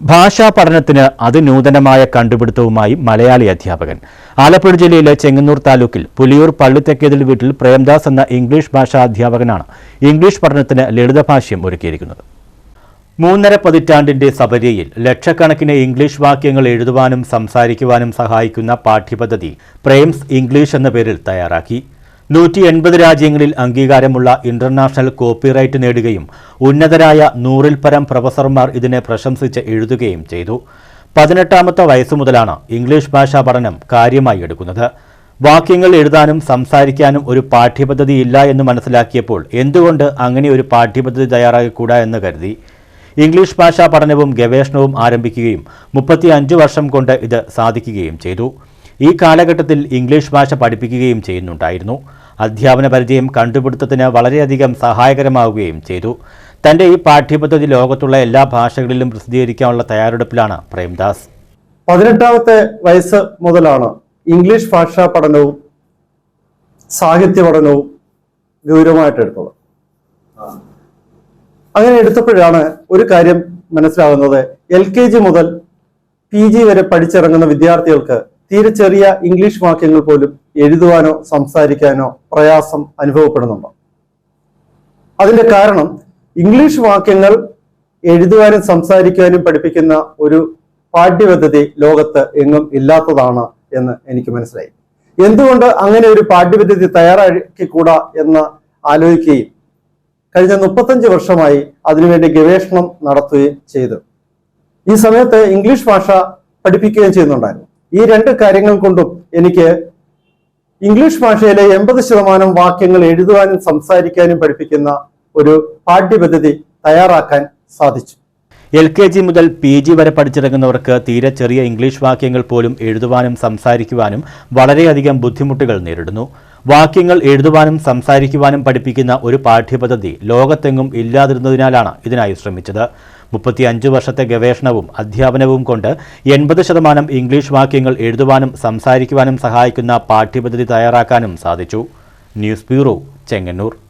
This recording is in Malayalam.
ഭാഷാ പഠനത്തിന് അതിനൂതനമായ കണ്ടുപിടുത്തവുമായി മലയാളി അധ്യാപകൻ. ആലപ്പുഴ ജില്ലയിലെ ചെങ്ങന്നൂർ താലൂക്കിൽ പുലിയൂർ പള്ളിത്തെക്കേതിൽ വീട്ടിൽ പ്രേംദാസ് എന്ന ഇംഗ്ലീഷ് ഭാഷാ അധ്യാപകനാണ് ഇംഗ്ലീഷ് പഠനത്തിന് ലളിതഭാഷ്യം ഒരുക്കിയിരിക്കുന്നത്. മൂന്നര പതിറ്റാണ്ടിന്റെ സബരിയിൽ ലക്ഷക്കണക്കിന് ഇംഗ്ലീഷ് വാക്യങ്ങൾ എഴുതുവാനും സംസാരിക്കുവാനും സഹായിക്കുന്ന പാഠ്യപദ്ധതി പ്രേംസ് ഇംഗ്ലീഷ് എന്ന പേരിൽ തയ്യാറാക്കി. നൂറ്റി എൺപത് രാജ്യങ്ങളിൽ അംഗീകാരമുള്ള ഇന്റർനാഷണൽ കോപ്പിറൈറ്റ് നേടുകയും ഉന്നതരായ നൂറിൽ പരം പ്രൊഫസർമാർ ഇതിനെ പ്രശംസിച്ച് എഴുതുകയും ചെയ്തു. പതിനെട്ടാമത്തെ വയസ്സു മുതലാണ് ഇംഗ്ലീഷ് ഭാഷാ പഠനം കാര്യമായി എടുക്കുന്നത്. വാക്യങ്ങൾ എഴുതാനും സംസാരിക്കാനും ഒരു പാഠ്യപദ്ധതി ഇല്ല എന്ന് മനസ്സിലാക്കിയപ്പോൾ എന്തുകൊണ്ട് അങ്ങനെ ഒരു പാഠ്യപദ്ധതി തയ്യാറാക്കിക്കൂടാ എന്ന് കരുതി. ഇംഗ്ലീഷ് ഭാഷാ പഠനവും ഗവേഷണവും ആരംഭിക്കുകയും മുപ്പത്തി അഞ്ച് വർഷം കൊണ്ട് ഇത് സാധിക്കുകയും ചെയ്തു. ഈ കാലഘട്ടത്തിൽ ഇംഗ്ലീഷ് ഭാഷ പഠിപ്പിക്കുകയും ചെയ്യുന്നുണ്ടായിരുന്നു. അധ്യാപന പരിചയം കണ്ടുപിടുത്തത്തിന് വളരെയധികം സഹായകരമാവുകയും ചെയ്തു. തന്റെ ഈ പാഠ്യപദ്ധതി ലോകത്തുള്ള എല്ലാ ഭാഷകളിലും പ്രസിദ്ധീകരിക്കാനുള്ള തയ്യാറെടുപ്പിലാണ് പ്രേംദാസ്. പതിനെട്ടാമത്തെ വയസ്സ് മുതലാണ് ഇംഗ്ലീഷ് ഭാഷാ പഠനവും സാഹിത്യ പഠനവും ഗൗരവമായിട്ട് എടുത്തത്. അങ്ങനെ എടുത്തപ്പോഴാണ് ഒരു കാര്യം മനസ്സിലാകുന്നത്. എൽ കെ ജി മുതൽ പി ജി വരെ പഠിച്ചിറങ്ങുന്ന വിദ്യാർത്ഥികൾക്ക് തീരെ ചെറിയ ഇംഗ്ലീഷ് വാക്യങ്ങൾ പോലും എഴുതുവാനോ സംസാരിക്കാനോ പ്രയാസം അനുഭവപ്പെടുന്നുണ്ട്? അതിന്റെ കാരണം ഇംഗ്ലീഷ് വാക്യങ്ങൾ എഴുതുവാനും സംസാരിക്കാനും പഠിപ്പിക്കുന്ന ഒരു പാഠ്യപദ്ധതി ലോകത്ത് എങ്ങും ഇല്ലാത്തതാണ് എന്ന് എനിക്ക് മനസ്സിലായി. എന്തുകൊണ്ട് അങ്ങനെ ഒരു പാഠ്യപദ്ധതി തയ്യാറാക്കിക്കൂടാ എന്ന് ആലോചിക്കുകയും കഴിഞ്ഞ മുപ്പത്തഞ്ച് വർഷമായി അതിനുവേണ്ടി ഗവേഷണം നടത്തുകയും ചെയ്തു. ഈ സമയത്ത് ഇംഗ്ലീഷ് ഭാഷ പഠിപ്പിക്കുകയും ചെയ്യുന്നുണ്ടായിരുന്നു. ഈ രണ്ട് കാര്യങ്ങൾ കൊണ്ടും എനിക്ക് ഇംഗ്ലീഷ് ഭാഷയിലെ എൺപത് ശതമാനം വാക്യങ്ങൾ എഴുതുവാനും സംസാരിക്കാനും പഠിപ്പിക്കുന്ന ഒരു പാഠ്യപദ്ധതി തയ്യാറാക്കാൻ സാധിച്ചു. എൽ കെ ജി മുതൽ പി ജി വരെ പഠിച്ചിറങ്ങുന്നവർക്ക് തീരെ ചെറിയ ഇംഗ്ലീഷ് വാക്യങ്ങൾ പോലും എഴുതുവാനും സംസാരിക്കുവാനും വളരെയധികം ബുദ്ധിമുട്ടുകൾ നേരിടുന്നു. വാക്യങ്ങൾ എഴുതുവാനും സംസാരിക്കുവാനും പഠിപ്പിക്കുന്ന ഒരു പാഠ്യപദ്ധതി ലോകത്തെങ്ങും ഇല്ലാതിരുന്നതിനാലാണ് ഇതിനായി ശ്രമിച്ചത്. മുപ്പത്തിയഞ്ച് വർഷത്തെ ഗവേഷണവും അധ്യാപനവും കൊണ്ട് എൺപത് ശതമാനം ഇംഗ്ലീഷ് വാക്യങ്ങൾ എഴുതുവാനും സംസാരിക്കുവാനും സഹായിക്കുന്ന പാഠ്യപദ്ധതി തയ്യാറാക്കാനും സാധിച്ചു. News bureau Chengannur.